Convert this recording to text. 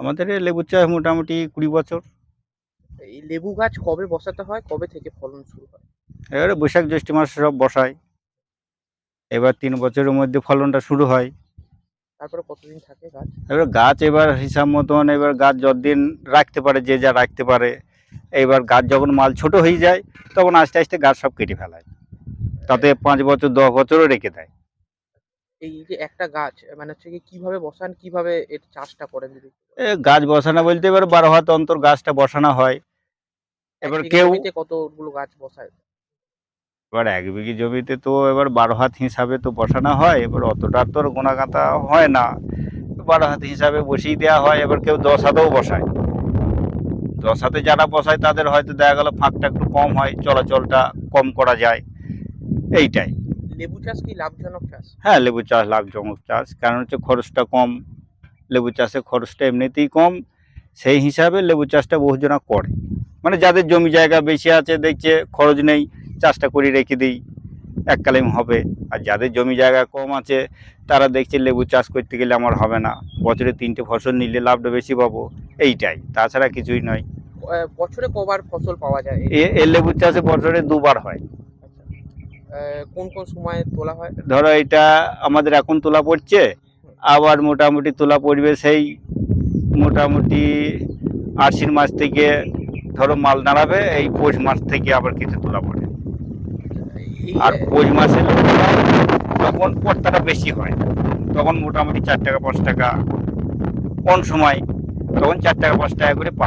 আমাদের এই লেবুর চাষ মোটামুটি কুড়ি বছর। এই লেবু গাছ কবে বসাতে হয়? কবে থেকে ফলন শুরু হয়? এবারে বৈশাখ জ্যৈষ্ঠ মাসে সব বসায়। এবার তিন বছরের মধ্যে ফলনটা শুরু হয়। তারপরে কতদিন থাকে গাছ? এবার গাছ এবার হিসাব মতন এবার গাছ যতদিন রাখতে পারে যে যা রাখতে পারে এবার গাছ যখন মাল ছোট হয়ে যায় তখন আস্তে আস্তে গাছ সব কেটে ফেলায়। তাতে পাঁচ বছর দশ বছরও রেখে দেয়। এই যে একটা গাছ মানে হচ্ছে কি কীভাবে বসান কীভাবে এর চাষটা করেন যদি এ গাছ বসানো বলতে এবার বারো হাত অন্তর গাছটা বসানো হয়। এবার কেউ কতগুলো গাছ বসায়? এবার এক বিঘি জমিতে তো এবার বারো হাত হিসাবে তো বসানো হয় এবার অতটা তো গোনাগাঁথা হয় না। বারো হাত হিসাবে বসিয়ে দেওয়া হয় এবার কেউ দশ হাতেও বসায়। দশ হাতে যারা বসায় তাদের হয়তো দেখা গেল ফাঁকটা একটু কম হয় চলাচলটা কম করা যায়। এইটাই। লেবু চাষ কি লাভজনক চাষ? হ্যাঁ লেবু চাষ লাভজনক চাষ। কারণ হচ্ছে খরচটা কম লেবু চাষে খরচটা এমনিতেই কম। সেই হিসাবে লেবু চাষটা বহুজনা করে। মানে যাদের জমি জায়গা বেশি আছে দেখছে খরচ নেই চাষটা করে রেখে দিই এককালীন হবে। আর যাদের জমি জায়গা কম আছে তারা দেখছে লেবু চাষ করতে গেলে আমার হবে না। বছরে তিনটে ফসল নিলে লাভটা বেশি পাবো এইটাই। তাছাড়া কিছুই নয়। বছরে কবার ফসল পাওয়া যায়? এ লেবু চাষে বছরে দুবার হয়। কোন কোন সময় তোলা হয়? ধরো এটা আমাদের এখন তোলা পড়ছে আবার মোটামুটি তোলা পড়বে সেই মোটামুটি আশ্বিন মাস থেকে ধরো মাল দাঁড়াবে এই পৌষ মাস থেকে আবার কিছু তোলা পড়ে। আর পৌষ মাসে তখন পড়তাটা বেশি হয় তখন মোটামুটি চার টাকা পাঁচ টাকা কোন সময় তখন চার টাকা পাঁচ টাকা করে পাওয়া